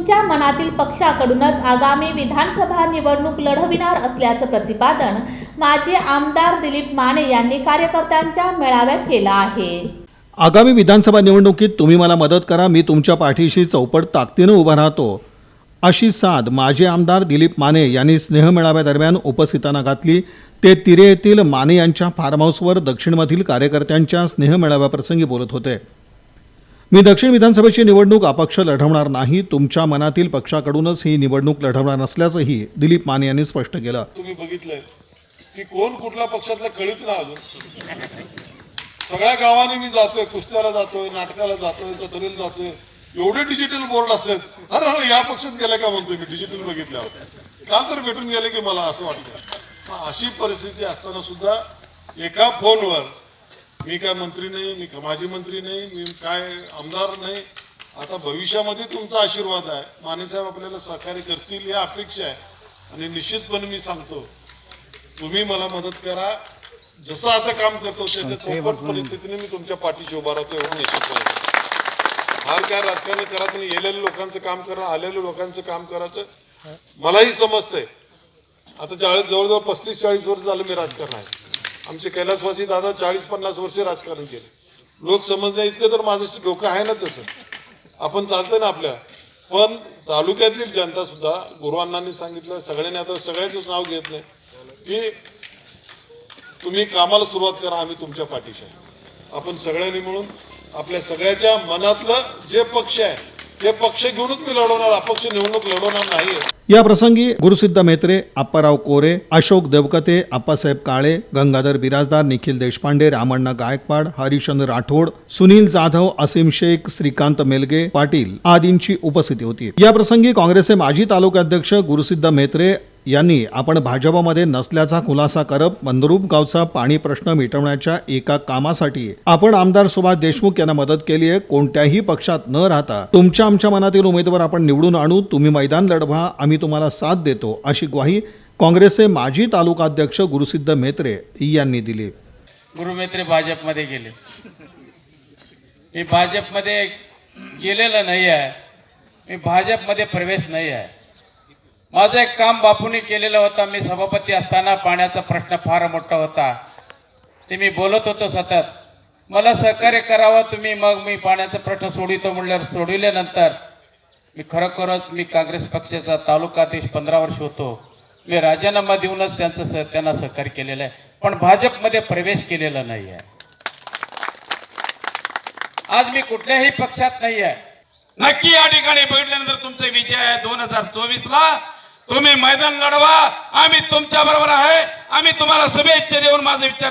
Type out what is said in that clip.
तुमच्या मनातील पक्षाकडूनच आगामी विधानसभा निवडणूक लढविणार असल्याचं प्रतिपादन माजी आमदार दिलीप माने यांनी कार्यकर्त्यांच्या मेळाव्यात केलं आहे. आगामी विधानसभा निवडणुकीत तुम्ही मला मदत करा मी तुमच्या पाठीशी चौपट ताकदीनं उभा राहतो. अशी साथ माजी आमदार दिलीप माने यांनी स्नेहमेळाव्यादरम्यान उपस्थितांना घातली. ते तिरे येथील माने यांच्या फार्म हाऊसवर दक्षिणमधील कार्यकर्त्यांच्या स्नेहमेळाव्याप्रसंगी बोलत होते. मी दक्षिण विधानसभेची निवडणूक अपक्ष लढवणार नाही. तुमच्या मनातील पक्षाकडूनच ही निवडणूक लढवणार नसल्याचंही दिलीप माने यांनी स्पष्ट केलं. तुम्ही बघितलंय की कोण कुठल्या पक्षातलं कळीत ना अजून. सगळ्या गावाने मी जातोय कुस्त्याला जातोय नाटकाला जातोय चतुरीला जातोय. एवढे डिजिटल बोर्ड असतात अरे अरे या पक्षात गेले का म्हणतोय मी डिजिटल बघितल्यावर? काल तर भेटून गेले की मला असं वाटतं. अशी परिस्थिती असताना सुद्धा एका फोनवर मी काय मंत्री नाही मी माजी मंत्री नाही मी काय आमदार नाही. आता भविष्यामध्ये तुमचा आशीर्वाद आहे. मानेसाहेब आपल्याला सहकार्य करतील ही अपेक्षा आहे. आणि निश्चितपणे मी सांगतो तुम्ही मला मदत करा. जसं आता काम करतो त्याच्या चौपट परिस्थितीने मी तुमच्या पाठीशी उभा राहतो एवढं निश्चितपणे. फार काय राजकारणी करत नाही गेलेल्या लोकांचं काम करा आलेल्या लोकांचं काम करायचं. मलाही समजतंय. आता जवळजवळ पस्तीस चाळीस वर्ष झालं मी राजकारण आहे. आमचे कैलासवासी दादा चाळीस पन्नास वर्ष राजकारण केले. लोक समजण्या इतकं तर माझं डोकं आहे ना तसं. आपण चालतंय ना आपल्या. पण तालुक्यातील जनता सुद्धा गुरुअण्णांनी सांगितलं सगळ्यांनी आता सगळ्याच नाव घेत नाही की तुम्ही कामाला सुरुवात करा आम्ही तुमच्या पाठीशी आहे. आपण सगळ्यांनी मिळून आपल्या सगळ्याच्या मनातलं जे पक्ष आहे ते पक्ष घेऊनच मी लढवणार अपक्ष निवडणूक लढवणार नाही या प्रसंगी गुरुसिद्ध मेत्रे आप्पाराव कोरे अशोक देवकते आप्पासाहेब काळे गंगाधर बिराजदार निखिल देशपांडे रामण्णा गायकवाड हरिश्चंद्र राठोड सुनील जाधव असीम शेख श्रीकांत मेलगे पाटील आदींची उपस्थिती होती. या प्रसंगी काँग्रेसचे माजी तालुकाध्यक्ष गुरुसिद्ध मेत्रे यांनी आपण भाजपमध्ये नसल्याचा खुलासा करत मंदरूप गावचा पाणी प्रश्न मिटवण्याच्या एका कामासाठी आपण आमदार सुभाष देशमुख यांना मदत केली आहे. कोणत्याही पक्षात न राहता तुमच्या आमच्या मनातील उमेदवार आपण निवडून आणू. तुम्ही मैदान लढवा. आम्ही तुम्हाला साथ देतो. अशी ग्वाही काँग्रेसचे माजी तालुकाध्यक्ष गुरुसिद्ध मेत्रे यांनी दिली. गुरुमेत्रे भाजपमध्ये गेले. मी भाजपमध्ये गेलेलं नाही आहे. मी भाजपमध्ये प्रवेश नाही आहे. माझं एक काम बापूंनी केलेलं होतं. मी सभापती असताना पाण्याचा प्रश्न फार मोठा होता. ते मी बोलत होतो सतत. मला सहकार्य करावं तुम्ही मग मी पाण्याचा प्रश्न सोडितो म्हणल्यावर सोडविल्यानंतर मी खरोखरच मी काँग्रेस पक्षाचा तालुकाधीश पंधरा वर्ष होतो. मी राजीनामा देऊनच त्यांचं सह त्यांना सहकार्य केलेलं आहे. पण भाजपमध्ये प्रवेश केलेला नाही आहे आज मी कुठल्याही पक्षात नाही आहे नक्की या ठिकाणी बघितल्यानंतर तुमचा विजय आहे. दोन हजार चोवीस ला तुम्ही मैदान लढवा. आम्ही तुमच्या बरोबर आहे. आम्ही तुम्हाला शुभेच्छा देऊन माझा विचार